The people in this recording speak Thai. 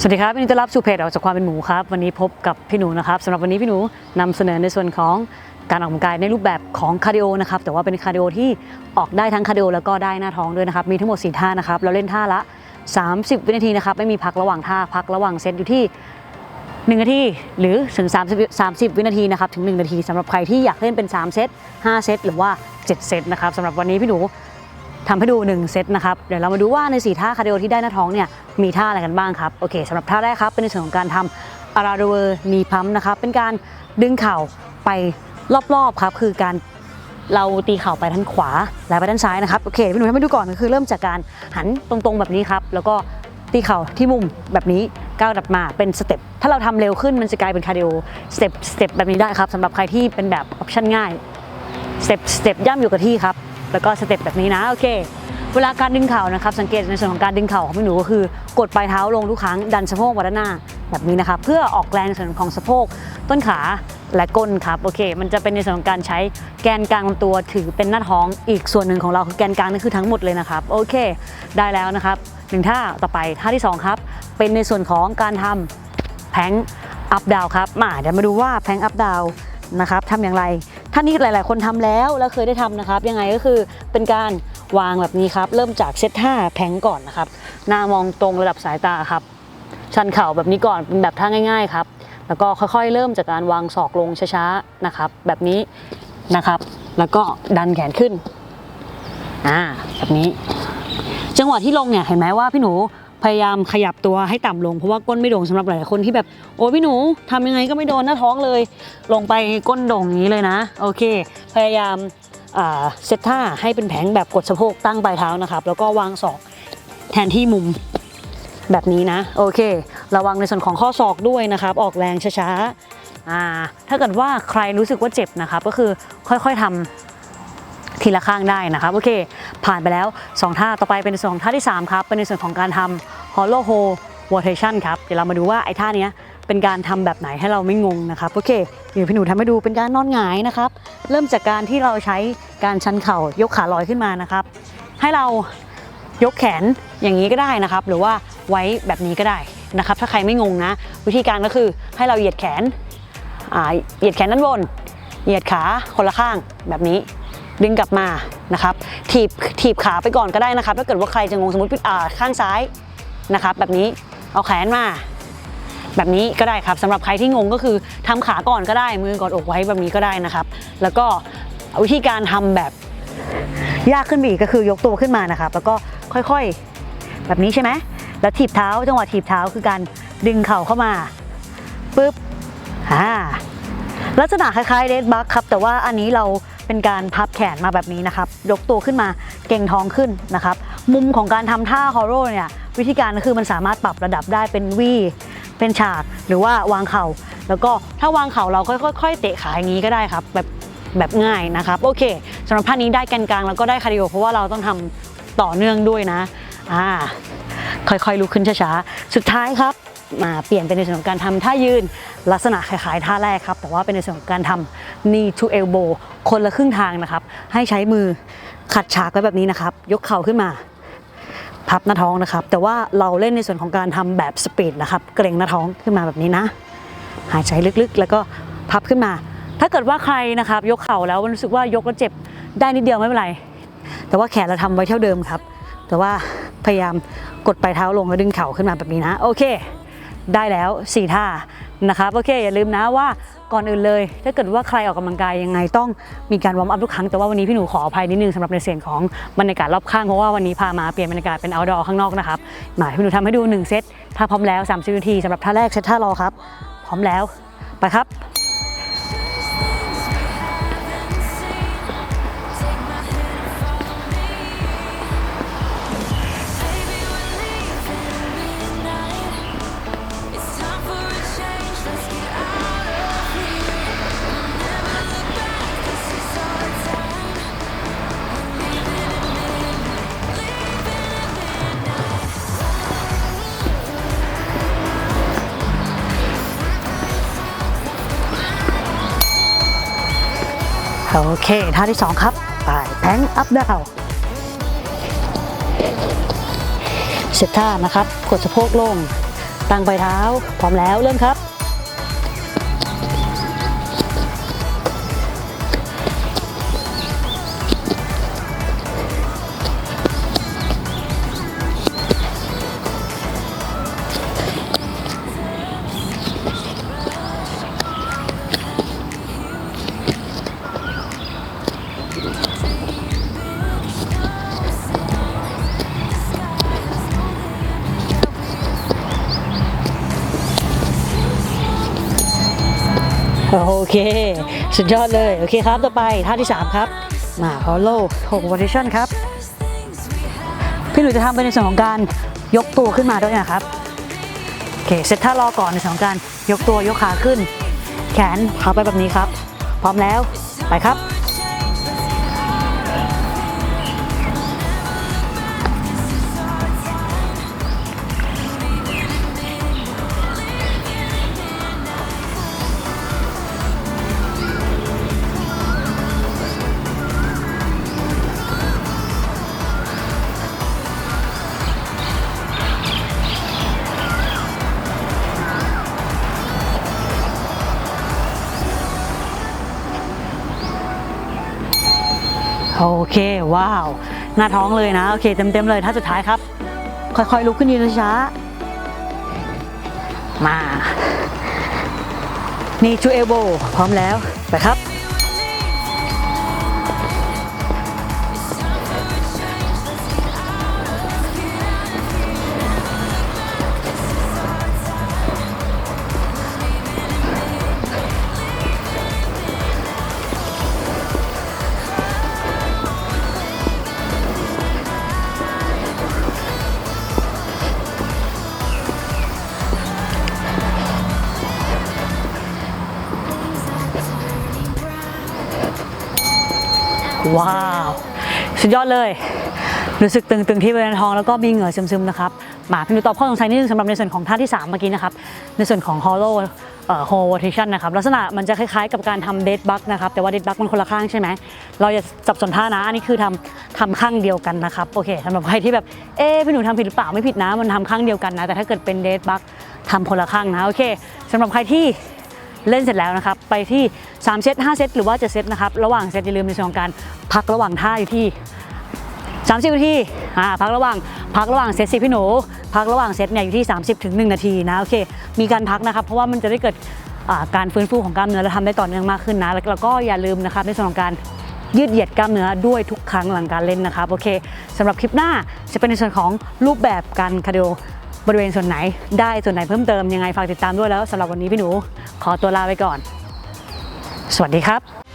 สวัสดีครับวันนี้ต้อนรับสู่เพจออกจากความเป็นหมูครับ วันนี้พบกับพี่หนูนะครับสำหรับวันนี้พี่หนูนำเสนอในส่วนของการออกกำลังกายในรูปแบบของคาร์ดิโอนะครับแต่ว่าเป็นคาร์ดิโอที่ออกได้ทั้งคาร์ดิโอแล้วก็ได้หน้าท้องด้วยนะครับมีทั้งหมด4ท่านะครับเราเล่นท่าละ 30 วินาทีนะครับไม่มีพักระหว่างท่าพักระหว่างเซตอยู่ที่1นาทีหรือถึง 30 30 วินาทีนะครับถึง 1 นาทีสำหรับใครที่อยากเล่นเป็น 3 เซต5 เซตหรือว่า 7 เซตนะครับสำหรับวันนี้พี่หนู ทำให้ดู 1 เซตนะครับ เดี๋ยวเรามาดูว่าใน 4 ท่าคาร์ดิโอที่ได้หน้าท้องเนี่ย มีท่าอะไรกันบ้างครับ โอเคสำหรับท่าแรกครับ เป็นในส่วนของการทำอาราโดเวอร์นีพัมนะครับ เป็นการดึงเข่าไปรอบๆครับ คือการเราตีเข่าไปด้านขวาและไปด้านซ้ายนะครับ โอเคพี่หนูทำให้ดูก่อนก็คือเริ่มจากการหันตรงๆแบบนี้ครับ แล้วก็ตีเข่าที่มุมแบบนี้ก้าวดับมาเป็นสเต็ป ถ้าเราทำเร็วขึ้นมันจะกลายเป็นคาร์ดิโอสเต็ปสเต็ปแบบนี้ได้ครับสำหรับใครที่เป็นแบบออปชั่นง่ายสเต็ปสเต็ปย่ำอยู่กับที่ครับ แล้วก็สเต็ปแบบนี้นะโอเค เวลาการดึงเข่านะครับ สังเกตในส่วนของการดึงเข่าของพี่หนูก็คือ กดปลายเท้าลงทุกครั้งดันสะโพกมาด้านหน้าแบบนี้นะครับเพื่อออกแรงในส่วนของสะโพกต้นขาและก้นครับโอเค มันจะเป็นในส่วนของการใช้แกนกลางลำตัวถือเป็นหน้าท้องอีกส่วนหนึ่งของเราคือแกนกลางนั่นคือทั้งหมดเลยนะครับโอเค ได้แล้วนะครับหนึ่งท่าต่อไปท่าที่สองครับ เป็นในส่วนของการทำแพงอัพดาวครับมาเดี๋ยวมาดูว่าแพงอัพดาวนะครับทำอย่างไร ท่านนี้หลาย ๆ คนทำแล้วแล้วเคยได้ทำนะครับ ยังไงก็คือเป็นการวางแบบนี้ครับ เริ่มจากเซตท่าแพงก่อนนะครับ หน้ามองตรงระดับสายตาครับ ชันเข่าแบบนี้ก่อนเป็นแบบท่าง่าย ๆ ครับ แล้วก็ค่อย ๆ เริ่มจากการวางศอกลงช้า ๆ นะครับ แบบนี้นะครับ แล้วก็ดันแขนขึ้นอ่าแบบนี้ จังหวะที่ลงเนี่ยเห็นไหมว่าพี่หนูพยายามขยับตัวให้ต่ำลงเพราะว่าก้นไม่โด่งสำหรับหลายคนที่แบบโอ้พี่หนูทำยังไงก็ไม่โดนหน้าท้องเลย ลงไปก้นโด่งอย่างนี้เลยนะโอเค พยายามเซตท่าให้เป็นแผงแบบกดสะโพกตั้งปลายเท้านะครับ แล้วก็วางศอกแทนที่มุมแบบนี้นะโอเค ระวังในส่วนของข้อศอกด้วยนะครับ ออกแรงช้าๆถ้าเกิดว่าใครรู้สึกว่าเจ็บนะครับ ก็คือค่อยๆทำ ทีละข้างได้นะครับ โอเค ผ่านไปแล้ว 2 ท่าต่อไปเป็นส่วนของท่าที่ 3 ครับ เป็นในส่วนของการทำ hollow hold rotation ครับ เดี๋ยวเรามาดูว่าไอ้ท่านี้เป็นการทำแบบไหนให้เราไม่งงนะครับ โอเค เดี๋ยวพี่หนูทำให้ดูเป็นการนอนหงายนะครับ เริ่มจากการที่เราใช้การชันเข่ายกขาลอยขึ้นมานะครับ ให้เรายกแขนอย่างนี้ก็ได้นะครับ หรือว่าไว้แบบนี้ก็ได้นะครับ ถ้าใครไม่งงนะ วิธีการก็คือให้เราเหยียดแขนเหยียดแขนด้านบน เหยียดขาคนละข้างแบบนี้ ดึงกลับมานะครับถีบถีบขาไปก่อนก็ได้นะครับ ถ้าเกิดว่าใครจะงงสมมติอ่าข้างซ้ายนะครับ แบบนี้เอาแขนมา แบบนี้ก็ได้ครับสำหรับใครที่งงก็คือทำขาก่อนก็ได้มือกอดอกไว้แบบนี้ก็ได้นะครับ แล้วก็วิธีการทำแบบยากขึ้นไปอีกก็คือยกตัวขึ้นมานะครับ แล้วก็ค่อยๆ แบบนี้ใช่ไหมแล้วถีบเท้าจังหวะถีบเท้าคือการดึงเข่าเข้ามาปุ๊บอ่าลักษณะคล้ายๆเดดบักครับแต่ว่าอันนี้เรา เป็นการพับแขนมาแบบนี้นะครับ ยกตัวขึ้นมาเก่งท้องขึ้นนะครับ มุมของการทำท่าฮอร์โรเนี่ยวิธีการก็คือมันสามารถปรับระดับได้เป็นวีเป็นฉากหรือว่าวางเข่า แล้วก็ถ้าวางเข่าเราค่อยๆเตะขาอย่างนี้ก็ได้ครับ แบบแบบง่ายนะครับโอเคสำหรับท่านี้ได้แกนกลางแล้วก็ได้คาร์ดิโอเพราะว่าเราต้องทำต่อเนื่องด้วยนะอ่าค่อยๆลุกขึ้นช้าๆสุดท้ายครับ มาเปลี่ยนเป็นในส่วนของการทำท่ายืนลักษณะคล้ายๆท่าแรกครับ แต่ว่าเป็นในส่วนของการทำ knee to elbow คนละครึ่งทางนะครับ ให้ใช้มือขัดฉากไว้แบบนี้นะครับ ยกเข่าขึ้นมา พับหน้าท้องนะครับ แต่ว่าเราเล่นในส่วนของการทำแบบสปีดนะครับ เกรงหน้าท้องขึ้นมาแบบนี้นะ หายใจลึกๆ แล้วก็พับขึ้นมา ถ้าเกิดว่าใครนะครับ ยกเข่าแล้วรู้สึกว่ายกแล้วเจ็บได้นิดเดียวไม่เป็นไร แต่ว่าแขนเราทำไว้เท่าเดิมครับ แต่ว่าพยายามกดปลายเท้าลงแล้วดึงเข่าขึ้นมาแบบนี้นะ โอเค ได้แล้ว 4 ท่านะครับโอเคอย่าลืมนะว่าก่อนอื่นเลย ถ้าเกิดว่าใครออกกำลังกายยังไงต้องมีการวอร์มอัพทุกครั้งแต่ว่าวันนี้พี่หนูขออภัยนิดนึงสำหรับในเสียงของบรรยากาศรอบข้างเพราะว่าวันนี้พามาเปลี่ยนบรรยากาศเป็นเอาดอข้างนอกนะครับมาพี่หนูทำให้ดู 1 เซตถ้าพร้อมแล้ว 30 นาทีสำหรับท่าแรกเซตท่ารอครับ พร้อมแล้วไปครับ โอเคท่าที่ 2 ครับ ไปแพงอัพดาวเสร็จท่านะครับ กดสะโพกลง ตั้งไปเท้า พร้อมแล้วเริ่มครับ โอเค สุดยอดเลย โอเคครับ ต่อไปท่าที่ 3 ครับ มาฮอลโลห์6 rotation ครับ พี่หลุยจะทำเป็นในส่วนของการยกตัวขึ้นมาด้วยนะครับ โอเค เซตท่ารอก่อนในส่วนของการยกตัวยกขาขึ้น แขนพับไปแบบนี้ครับ พร้อมแล้วไปครับ เค ว้าว หน้าท้องเลยนะ โอเค เต็มๆเลยท่าสุดท้ายครับ ค่อยๆ ลุกขึ้นยืนช้า มา นี่ชูเอโบพร้อมแล้ว ไปครับ ว้าว สุดยอดเลย รู้สึกตึงๆที่บริเวณท้องแล้วก็มีเหงื่อซึมๆนะครับมาพี่หนูตอบข้อสงสัยนิดนึงสำหรับในส่วนของท่าที่ 3 เมื่อกี้นะครับ ในส่วนของ hollow เอ่อ hold rotation นะครับ ลักษณะมันจะคล้ายๆกับการทำ dead bug นะครับ แต่ว่า dead bug มันคนละข้างใช่ไหม เราอย่าสับสนท่านะ อันนี้คือทำทำข้างเดียวกันนะครับ โอเคสำหรับใครที่แบบ เอ๊พี่หนูทำผิดหรือเปล่าไม่ผิดนะ มันทำข้างเดียวกันนะ แต่ถ้าเกิดเป็น dead bug ทำคนละข้างนะ โอเคสำหรับใครที่ เล่นเสร็จแล้วนะครับ ไปที่ 3 เซต 5 เซต หรือว่า 7 เซตนะครับ ระหว่างเซตอย่าลืมในส่วนของการพักระหว่างท่าอยู่ที่ 30นาทีอ่าพักระหว่างพักระหว่างเซตสิพี่หนู พักระหว่างเซตเนี่ยอยู่ที่ 30ถึง1นาทีนะโอเค มีการพักนะครับ เพราะว่ามันจะได้เกิดการฟื้นฟูของกล้ามเนื้อและทำได้ต่อเนื่องมากขึ้นนะแล้วแล้วก็อย่าลืมนะครับในส่วนของการยืดเหยียดกล้ามเนื้อด้วยทุกครั้งหลังการเล่นนะครับโอเคสำหรับคลิปหน้าจะเป็นในส่วนของรูปแบบการคาร์ดิโอ บริเวณส่วนไหนได้ส่วนไหนเพิ่มเติมยังไงฝากติดตามด้วยแล้วสำหรับวันนี้พี่หนูขอตัวลาไปก่อน สวัสดีครับ